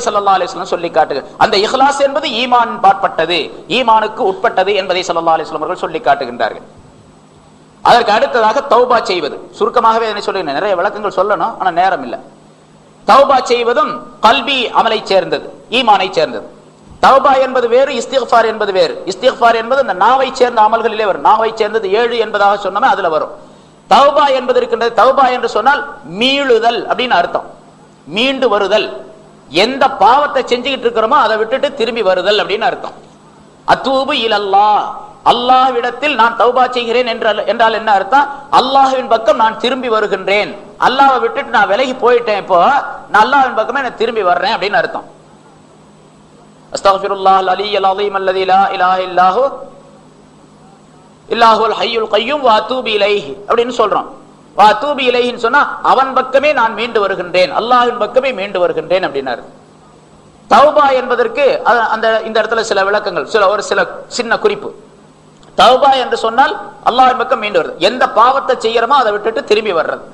சல்லா அலிஸ்லாம் சொல்லி காட்டுக. அந்த இஹ்லாஸ் என்பது ஈமான் பாட்பட்டது ஈமானுக்கு உட்பட்டது என்பதை சல்லா அலிஸ்லாம் அவர்கள் சொல்லி காட்டுகின்றார்கள். அதற்கு அடுத்ததாக தௌபா செய்வது. சுருக்கமாகவே நிறைய விளக்கங்கள் சொல்லணும் நேரம் இல்லை. தௌபா செய்வதும் கல்வி அமலை சேர்ந்தது ஈமானை சேர்ந்தது. தௌபா என்பது வேறு இஸ்திஃபார் என்பது வேறு. இஸ்திஃபார் என்பது இந்த நாவை சேர்ந்த அமல்களிலே வரும். நாவை சேர்ந்தது ஏழு என்பதாக சொன்னோமே அதுல வரும். தௌபா என்பது இருக்கின்றது. தௌபா என்று சொன்னால் மீளுதல் அப்படின்னு அர்த்தம். மீண்டு வருதல். எந்த பாவத்தை செஞ்சுக்கிட்டு இருக்கிறோமோ அதை விட்டுட்டு திரும்பி வருதல் அப்படின்னு அர்த்தம். அத்தூபு இலல்லா. அல்லாஹ்விடத்தில் நான் தௌபா செய்கிறேன் என்றால் என்றால் என்ன அர்த்தம்? அல்லாஹுவின் பக்கம் நான் திரும்பி வருகின்றேன். அல்லாவை விட்டுட்டு நான் விலகி போயிட்டேன் இப்போ நான் அல்லாஹ்வின் பக்கமே நான் திரும்பி வர்றேன் அப்படின்னு அர்த்தம். அஸ்தக்ஃபிருல்லாஹ் அலியல் அலீம் அல்லதி லா இல்லாஹு இல்லாஹுல் கய்யும் வா இலைஹி அப்படின்னு சொல்றோம். தூபி இலைன்னு சொன்னா அவன் பக்கமே நான் மீண்டு வருகின்றேன். அல்லாஹின் பக்கமே மீண்டு வருகின்றேன் அப்படின்னாரு. தௌபா என்பதற்கு அந்த இந்த இடத்துல சில விளக்கங்கள் சில ஒரு சில சின்ன குறிப்பு. தௌபா என்று சொன்னால் அல்லாஹின் பக்கம் மீண்டு வருது. எந்த பாவத்தை செய்யறோமோ அதை விட்டுட்டு திரும்பி வர்றது.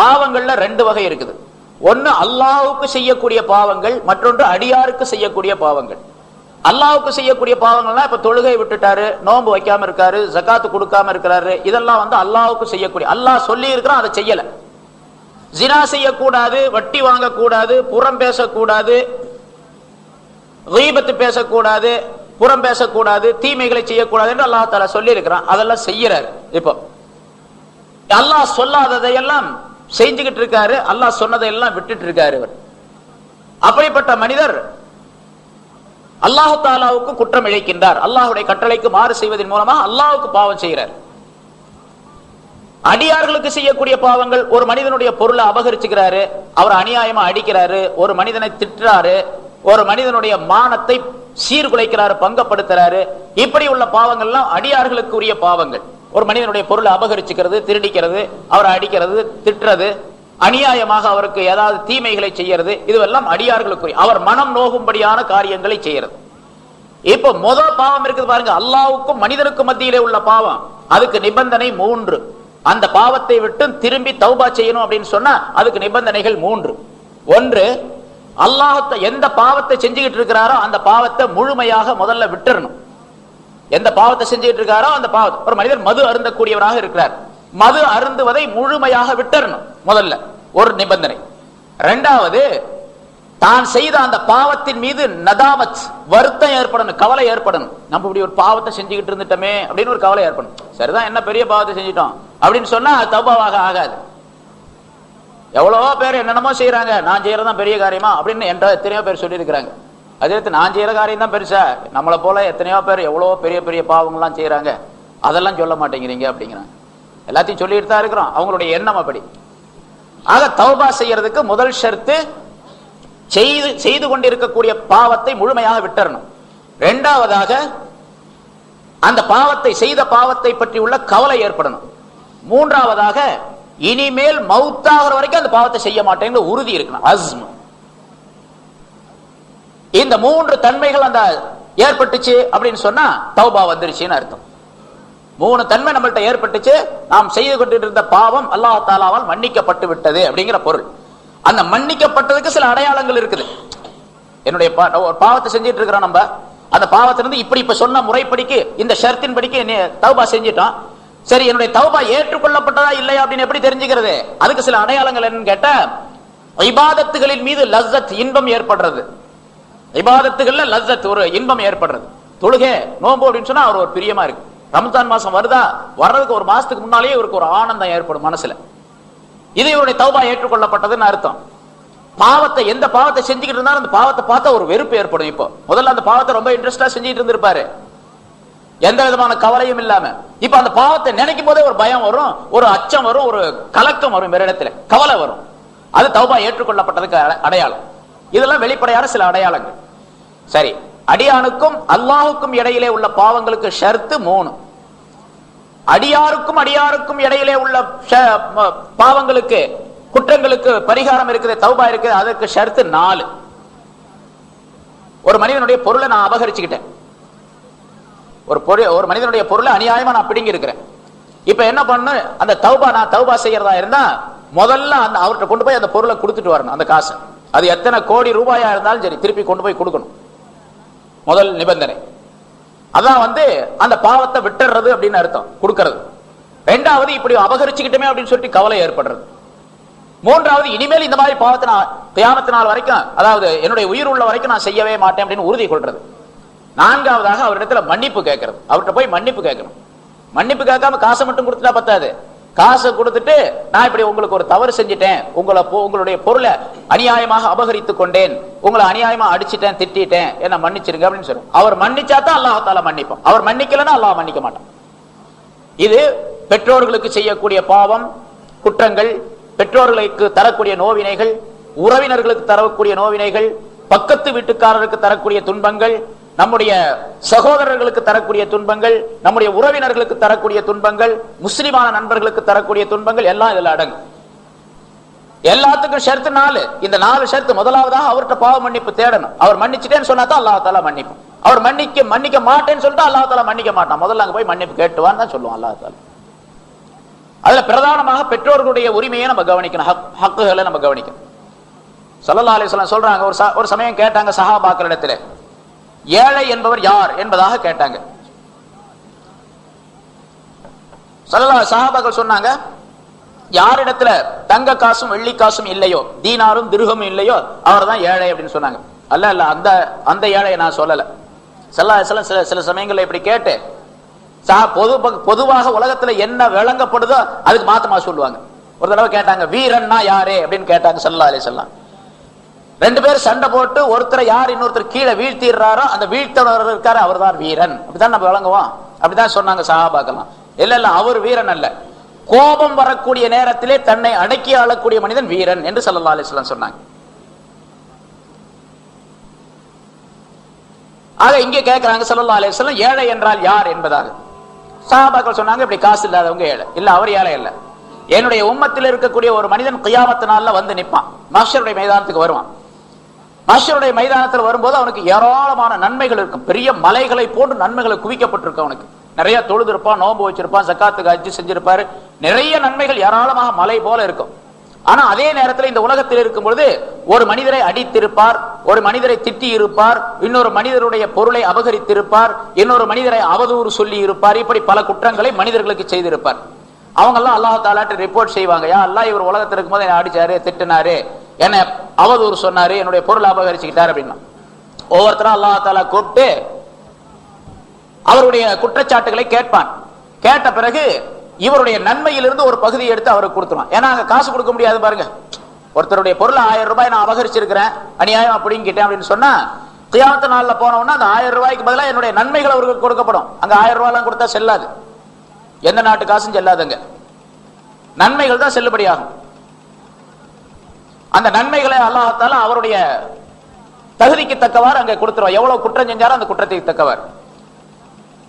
பாவங்கள்ல ரெண்டு வகை இருக்குது. ஒன்னு அல்லாவுக்கு செய்யக்கூடிய பாவங்கள் மற்றொன்று அடியாருக்கு செய்யக்கூடிய பாவங்கள். அல்லாவுக்கு செய்யக்கூடிய பாவங்கள்லாம் இப்ப தொழுகை விட்டுட்டாரு நோன்பு வைக்காம இருக்காரு ஜகாத்து கொடுக்காம இருக்கிறாரு. இதெல்லாம் வந்து அல்லாவுக்கு செய்யக்கூடிய அல்லாஹ் சொல்லி இருக்கிறான் அதை செய்யல. ஜினா செய்யக்கூடாது வட்டி வாங்கக்கூடாது புறம் பேசக்கூடாது கீபத்து பேசக்கூடாது புறம் பேசக்கூடாது தீமைகளை செய்யக்கூடாது என்று அல்லாஹ் தாலா சொல்லி இருக்கிறான் அதெல்லாம் செய்யறாரு. இப்போ அல்லாஹ் சொல்லாததையெல்லாம் செஞ்சுக்கிட்டு இருக்காரு அல்லாஹ் சொன்னதையெல்லாம் விட்டுட்டு இருக்காரு இவர். அப்படிப்பட்ட மனிதர் அல்லாஹு தாலாவுக்கு குற்றம் இழைக்கின்றார். அல்லாஹுடைய கட்டளைக்கு மாறு செய்வதன் மூலமா அல்லாவுக்கு பாவம் செய்கிறார். அடியார்களுக்கு செய்யக்கூடிய பாவங்கள் ஒரு மனிதனுடைய பொருளை அபகரிச்சுக்கிறாரு அவர் அநியாயமா அடிக்கிறாரு ஒரு மனிதனை திட்டுறாரு ஒரு மனிதனுடைய மானத்தை சீர்குலைக்கிறாரு பங்கப்படுத்துறாரு. இப்படி உள்ள பாவங்கள்லாம் அடியார்களுக்கு உரிய பாவங்கள். ஒரு மனிதனுடைய பொருளை அபகரிச்சுக்கிறது திருடிக்கிறது அவரை அடிக்கிறது திட்டுறது அநியாயமாக அவருக்கு ஏதாவது தீமைகளை செய்யறது இதுவெல்லாம் அடியார்களுக்குரிய அவர் மனம் நோகும்படியான காரியங்களை செய்யறது. இப்ப முதல் பாவம் இருக்குது பாருங்க அல்லாவுக்கும் மனிதனுக்கும் மத்தியிலே உள்ள பாவம். அதுக்கு நிபந்தனை மூன்று. அந்த பாவத்தை விட்டு திரும்பி தௌபா செய்யணும் அப்படின்னு சொன்னா அதுக்கு நிபந்தனைகள் மூன்று. ஒன்று அல்லாஹத்தை எந்த பாவத்தை செஞ்சுக்கிட்டு இருக்கிறாரோ அந்த பாவத்தை முழுமையாக முதல்ல விட்டுறணும். எந்த பாவத்தை செஞ்சுக்கிட்டு இருக்காரோ அந்த பாவத்தை. ஒரு மனிதர் மது அருந்தக்கூடியவராக இருக்கிறார். மது அருந்துவதை முழுமையாக விட்டுறணும் முதல்ல. ஒரு நிபந்தனை. ரெண்டாவது தான் செய்த அந்த பாவத்தின் மீது நதாமத் வருத்தம் ஏற்படணும் கவலை ஏற்படணும். நம்ம இப்படி ஒரு பாவத்தை செஞ்சுக்கிட்டு இருந்துட்டோமே அப்படின்னு ஒரு கவலை ஏற்படும் சரிதான் என்ன பெரிய பாவத்தை செஞ்சிட்டோம்? அப்படின்னு சொன்னா அது தௌபாவாக ஆகாது. எவ்வளவோ பேர் என்னென்னமோ செய்யறாங்க நான் செய்யறதான் பெரிய காரியமா அப்படின்னு என்ற எத்தனையோ பேர் சொல்லியிருக்கிறாங்க. அதே நான் செய்யற காரியம் தான் பெருசா. நம்மளை போல எத்தனையோ பேர் எவ்வளவோ பெரிய பெரிய பாவங்கள்லாம் செய்யறாங்க அதெல்லாம் சொல்ல மாட்டேங்கிறீங்க அப்படிங்கிறாங்க. எல்லாத்தையும் சொல்லிட்டு தான் இருக்கிறோம். அவங்களுடைய எண்ணம் அப்படி. ஆக தௌபா செய்யறதுக்கு முதல் ஷர்த்து செய்து செய்து கொண்டிருக்கக்கூடிய பாவத்தை முழுமையாக விட்டுறணும் இரண்டாவதாக அந்த பாவத்தை செய்த பாவத்தை பற்றி உள்ள கவலை ஏற்படணும். மூன்றாவதாக இனிமேல் மவுத்தாகிற வரைக்கும் அந்த பாவத்தை செய்ய மாட்டேங்கிற உறுதி இருக்கணும். அஸ்ம். இந்த மூன்று தன்மைகள் அந்த ஏற்பட்டுச்சு அப்படின்னு சொன்னா தௌபா வந்துருச்சுன்னு அர்த்தம். மூணு தன்மை நம்மள்ட்ட ஏற்பட்டுச்சு. நாம் செய்து கொண்டிருந்த பாவம் அல்லாஹ் தாலாவால் மன்னிக்கப்பட்டு விட்டது அப்படிங்கிற பொருள். அந்த மன்னிக்கப்பட்டதுக்கு சில அடையாளங்கள் இருக்குது. என்னுடைய பாவத்தை செஞ்சுட்டு இருக்கிறோம் நம்ம. அந்த பாவத்திலிருந்து இப்படி இப்ப சொன்ன முறைப்படிக்கு இந்த ஷர்த்தின் படிக்கு தௌபா செஞ்சிட்டோம். சரி என்னுடைய தௌபா ஏற்றுக்கொள்ளப்பட்டதா இல்லையா அப்படின்னு எப்படி தெரிஞ்சுக்கிறது? அதுக்கு சில அடையாளங்கள் என்னன்னு கேட்ட இபாதத்துகளின் மீது லஸ்ஸத் இன்பம் ஏற்படுறது. இபாதத்துகள்ல லஸ்ஸத் ஒரு இன்பம் ஏற்படுறது. தொழுகை நோம்பு அப்படின்னு சொன்னா அவர் ஒரு பிரியமா இருக்கு. ரம்ஜான் மாசம் வருதா? வர்றதுக்கு ஒரு மாசத்துக்கு முன்னாலேயே இவருக்கு ஒரு ஆனந்தம் ஏற்படும் மனசுல. இது இவருடைய தௌபா ஏற்றுக்கொள்ளப்பட்டதுன்னு அர்த்தம். பாவத்தை எந்த பாவத்தை செஞ்சுக்கிட்டு இருந்தாலும் அந்த பாவத்தை பார்த்தா ஒரு வெறுப்பு ஏற்படும் இப்போ. முதல்ல அந்த பாவத்தை ரொம்ப இன்ட்ரெஸ்டா செஞ்சுட்டு இருந்திருப்பாரு. எந்த விதமான கவலையும் இல்லாம. இப்ப அந்த பாவத்தை நினைக்கும் போதே ஒரு பயம் வரும் ஒரு அச்சம் வரும் ஒரு கலக்கம் வரும் வேற இடத்துல. கவலை வரும். அது தௌபா ஏற்றுக்கொள்ளப்பட்டதுக்கு அட- அடையாளம். இதெல்லாம் வெளிப்படையான சில அடையாளங்கள். சரி. அடியானுக்கும் அல்லாஹுக்கும் இடையிலே உள்ள பாவங்களுக்கு ஷர்த்து மூணு. அடியாருக்கும் அடியாருக்கும் இடையிலே உள்ள பாவங்களுக்கு குற்றங்களுக்கு பரிகாரம் இருக்குது தௌபா இருக்குது அதற்கு ஷர்த்து நாலு. ஒரு மனிதனுடைய பொருளை நான் அபகரிச்சுக்கிட்டேன். ஒரு பொருள் ஒரு மனிதனுடைய பொருளை அநியாயமா நான் பிடுங்கி இருக்கிறேன் இப்ப என்ன பண்ணு அந்த தௌபா நான் தௌபா செய்யறதா இருந்தா முதல்ல அந்த அவர்கிட்ட கொண்டு போய் அந்த பொருளை கொடுத்துட்டு வரணும் அந்த காசை. அது எத்தனை கோடி ரூபாயா இருந்தாலும் சரி திருப்பி கொண்டு போய் கொடுக்கணும். முதல் நிபந்தனை. அதான் வந்து அந்த பாவத்தை விட்டுறது அப்படின்னு அர்த்தம் கொடுக்கறது. ரெண்டாவது இப்படி அபகரிச்சுக்கிட்டமே அப்படின்னு சொல்லிட்டு கவலை ஏற்படுறது. மூன்றாவது இனிமேல் இந்த மாதிரி பாவத்தை நான் கியாமத்து நாள் வரைக்கும் அதாவது என்னுடைய உயிர் உள்ள வரைக்கும் நான் செய்யவே மாட்டேன் அப்படின்னு உறுதி கொள்றது. நான்காவதாக அவரிடத்துல மன்னிப்பு கேட்கறது. அவர்கிட்ட போய் மன்னிப்பு கேட்கணும். மன்னிப்பு கேட்காம காசை மட்டும் கொடுத்துட்டா பத்தாது. காசை கொடுத்துட்டு நான் இப்படி உங்களுக்கு ஒரு தவறு செஞ்சுட்டேன். உங்களை உங்களுடைய பொருளை அநியாயமாக அபகரித்து கொண்டேன். உங்களை அநியாயமா அடிச்சிட்டேன் திட்டிட்டேன். என்ன மன்னிச்சிருங்க அப்படின்னு சொல்லுவோம் அவர் மன்னிச்சா தான் அல்லாஹால மன்னிப்போம். அவர் மன்னிக்கலன்னா அல்லாஹ் மன்னிக்க மாட்டான். இது பெற்றோர்களுக்கு செய்யக்கூடிய பாவம் குற்றங்கள் பெற்றோர்களுக்கு தரக்கூடிய நோவினைகள் உறவினர்களுக்கு தரக்கூடிய நோவினைகள் பக்கத்து வீட்டுக்காரருக்கு தரக்கூடிய துன்பங்கள் நம்முடைய சகோதரர்களுக்கு தரக்கூடிய துன்பங்கள் நம்முடைய உறவினர்களுக்கு தரக்கூடிய துன்பங்கள் முஸ்லிமான நண்பர்களுக்கு தரக்கூடிய துன்பங்கள் எல்லாம் இதில் அடங்கும். எல்லாத்துக்கும் ஷர்த்து நாலு. இந்த நாலு ஷர்த்து முதலாவதாக அவர்கிட்ட பாவ மன்னிப்பு தேடணும். அவர் மன்னிச்சிட்டேன்னு சொன்னா தான் அல்லாஹ் தாலா மன்னிக்கும் அவர் மன்னிக்க மன்னிக்க மாட்டேன்னு சொல்லிட்டு அல்லாஹ் தாலா மன்னிக்க மாட்டான். முதல்ல அங்கே போய் மன்னிப்பு கேட்டுவான்னு தான் சொல்லுவோம் அல்லாஹ் தாலா. அதுல பிரதானமாக பெற்றோர்களுடைய உரிமையை நம்ம கவனிக்கணும். ஹக்- ஹக்குகளை நம்ம கவனிக்கணும். சல்லல்லா அலிஸ்லாம் சொல்றாங்க ஒரு ச- ஒரு சமயம் கேட்டாங்க சஹாபாக்களிடத்துல ஏழை என்பவர் யார் என்பதாக கேட்டாங்க. சல்லல்லா சஹாபாக்கள் சொன்னாங்க யாரிடத்துல தங்க காசும் வெள்ளி காசும் இல்லையோ தீனாரும் திருகமும் இல்லையோ அவர் தான் ஏழை அப்படின்னு சொன்னாங்க. அல்ல அல்ல அந்த அந்த ஏழையை நான் சொல்லல. சல்லா சில சில சில சமயங்கள்ல இப்படி கேட்டு சா பொது பொதுவாக உலகத்துல என்ன விளங்கப்படுதோ அதுக்கு மாத்தமா சொல்லுவாங்க. ஒரு தடவை கேட்டாங்க வீரன்னா யாரு அப்படின்னு கேட்டாங்க சல்லா அலிஸ்லாம் ரெண்டு பேரும் சண்டை போட்டு ஒருத்தரை யார் இன்னொருத்தர் கீழே வீழ்த்திடுறாரோ அந்த வீழ்த்தவர் இருக்காரு அவர்தான் வீரன். அப்படிதான் நம்ம வழங்குவோம். அப்படிதான் சொன்னாங்க சஹாபாக்கெல்லாம் இல்ல இல்ல அவர் வீரன் அல்ல. கோபம் வரக்கூடிய நேரத்திலே தன்னை அடக்கி ஆளக்கூடிய மனிதன் வீரன் என்று சல்லா அலிஸ்லாம் சொன்னாங்க. ஆக இங்கே கேட்கிறாங்க சல்லா அலிஸ்லாம் ஏழை என்றால் யார் என்பதாக. சஹாபாக்கள் சொன்னாங்க இப்படி காசு இல்லாதவங்க ஏழை. இல்ல அவர் ஏழை இல்லை என்னுடைய உம்மத்தில் இருக்கக்கூடிய ஒரு மனிதன் கியாமத்து நாள்ல வந்து நிற்பான் மாஸ்டருடைய மைதானத்துக்கு வருவான். மாஸ்டருடைய மைதானத்தில் வரும்போது அவனுக்கு ஏராளமான நன்மைகள் இருக்கும். பெரிய மலைகளை போன்று நன்மைகளை குவிக்கப்பட்டிருக்கும் அவனுக்கு. நிறைய தொழுது இருப்பான் நோம்பு வச்சிருப்பான் சக்காத்துக்கு அஜி செஞ்சிருப்பாரு. நிறைய நன்மைகள் ஏராளமாக மலை போல இருக்கும். ஆனா அதே நேரத்தில் இந்த உலகத்தில் இருக்கும் பொழுது ஒரு மனிதரை அடித்திருப்பார் ஒரு மனிதரை திட்டி இருப்பார் இன்னொரு மனிதருடைய பொருளை அபகரித்திருப்பார் இன்னொரு மனிதரை அவதூறு சொல்லி இருப்பார் இப்படி பல குற்றங்களை மனிதர்களுக்கு செய்திருப்பார். அவங்க எல்லாம் அல்லாஹ் ரிப்போர்ட் செய்வாங்க. யா அல்லாஹ் இவர் உலகத்தில் இருக்கும்போது என்னை அடிச்சாரு திட்டினாரு என்ன அவதூறு சொன்னாரு என்னுடைய பொருளை அபகரிச்சுக்கிட்டாரு அப்படின்னா. ஒவ்வொருத்தரும் அல்லாஹ் தாலா கூப்பிட்டு அவருடைய குற்றச்சாட்டுகளை கேட்பான். கேட்ட பிறகு இவருடைய நன்மையிலிருந்து ஒரு பகுதியை எடுத்து அவருக்கு கொடுத்துருவான். ஏன்னா அங்க காசு கொடுக்க முடியாது பாருங்க. ஒருத்தருடைய பொருள் ஆயிரம் ரூபாய் நான் அபகரிச்சிருக்கிறேன் அநியாயம் அப்படிங்கிட்டேன் அப்படின்னு சொன்னா தியாத்த நாள்ல போனோம்னா அந்த ஆயிரம் ரூபாய்க்கு பதிலாக என்னுடைய நன்மைகள் அவருக்கு கொடுக்கப்படும். அங்க ஆயிரம் ரூபாய்லாம் எல்லாம் கொடுத்தா செல்லாது. எந்த நாட்டு காசும் செல்லாதுங்க. நன்மைகள் தான் செல்லுபடியாகும். அந்த நன்மைகளை அல்லாஹால அவருடைய தகுதிக்கு தக்கவாறு அங்கே கொடுத்துருவார். எவ்வளவு குற்றம் செஞ்சாரோ அந்த குற்றத்தை தக்கவார்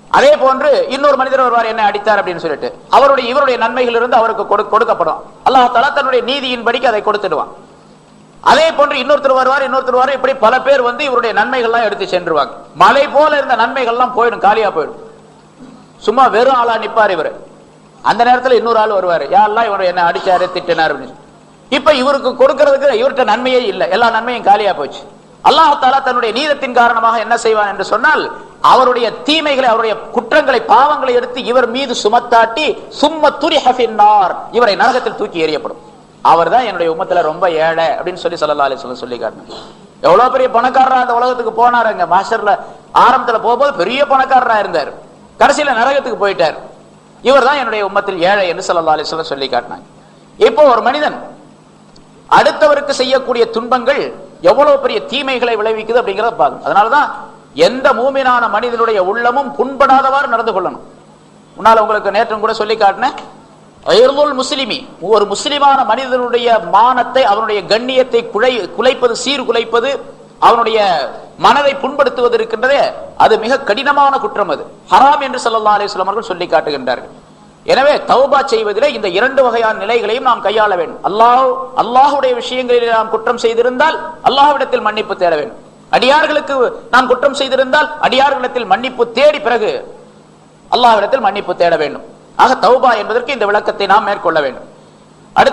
அதே போன்று இன்னொரு மனிதர் வருவார் என்ன அடித்தார் அப்படின்னு சொல்லிட்டு அவருடைய இவருடைய நன்மைகள் இருந்து அவருக்கு கொடு- கொடுக்கப்படும். அல்லாஹால தன்னுடைய நீதியின்படிக்கு அதை கொடுத்துடுவான். அதே போன்று இன்னொருத்தர் வருவார் இன்னொருத்தர் வருவார் இப்படி பல பேர் வந்து இவருடைய நன்மைகள்லாம் எடுத்து சென்றுவாங்க. மலை போல இருந்த நன்மைகள்லாம் போயிடும் காலியா போயிடும். சும்மா வெறும் ஆளா நிப்பார் இவர். அந்த நேரத்தில் இன்னொரு ஆள் வருவார். யாரெல்லாம் இவர் என்ன அடிச்சாரு திட்டினார் அப்படின்னு இப்ப இவருக்கு கொடுக்கறதுக்கு இவர்கிட்ட நன்மையே இல்லை. எல்லா நன்மையும் காலியா போச்சு. அல்லாஹாலா தன்னுடைய நீதத்தின் காரணமாக என்ன செய்வான் என்று சொன்னால் அவருடைய தீமைகளை அவருடைய குற்றங்களை பாவங்களை எடுத்து இவர் மீது சுமத்தாட்டி சும்ம துரி ஹஃபின்னார் இவரை நரகத்தில் தூக்கி எறியப்படும். அவர்தான் என்னுடைய உம்மத்துல ரொம்ப ஏழை அப்படின்னு சொல்லி சொல்லலாலே அலி சொல்ல சொல்லி காட்டினார். எவ்வளவு பெரிய பணக்காரரா அந்த உலகத்துக்கு போனாருங்க மாஸ்டர்ல ஆரம்பத்துல போகும்போது பெரிய பணக்காரரா இருந்தார். கடைசியில நரகத்துக்கு போயிட்டார். இவர் தான் என்னுடைய உம்மத்தில் ஏழை என்று சல்லா அலி சொல்ல சொல்லி காட்டினாங்க. இப்போ ஒரு மனிதன் அடுத்தவருக்கு செய்யக்கூடிய துன்பங்கள் எவ்வளவு பெரிய தீமைகளை விளைவிக்குது அப்படிங்கறத பார்க்கணும் அதனாலதான் எந்த மூமினான மனிதனுடைய உள்ளமும் புண்படாதவாறு நடந்து கொள்ளணும். உன்னால உங்களுக்கு நேற்றும் கூட சொல்லி காட்டினேன் முஸ்லிமி ஒரு முஸ்லிமான மனிதனுடைய மானத்தை அவனுடைய கண்ணியத்தை குலை குலைப்பது சீர்குலைப்பது அவனுடைய மனதை புண்படுத்துவது இருக்கின்றதே அது மிக கடினமான குற்றம் அது. ஹராம் என்று ஸல்லல்லாஹு அலைஹி சொல்லி காட்டுகின்றார்கள். எனவே தௌபா செய்வதிலே இந்த இரண்டு வகையான நிலைகளையும் நாம் கையாள வேண்டும். அல்லாஹ் அல்லாஹுடைய விஷயங்களில் நாம் குற்றம் செய்திருந்தால் அல்லாஹுவிடத்தில் மன்னிப்பு தேட வேண்டும். அடியார்களுக்கு நாம் குற்றம் செய்திருந்தால் அடியார்களிடத்தில் மன்னிப்பு தேடி பிறகு அல்லாஹ்விடத்தில் மன்னிப்பு தேட வேண்டும். ஆக தௌபா என்பதற்கு இந்த விளக்கத்தை நாம் மேற்கொள்ள வேண்டும். அடுத்து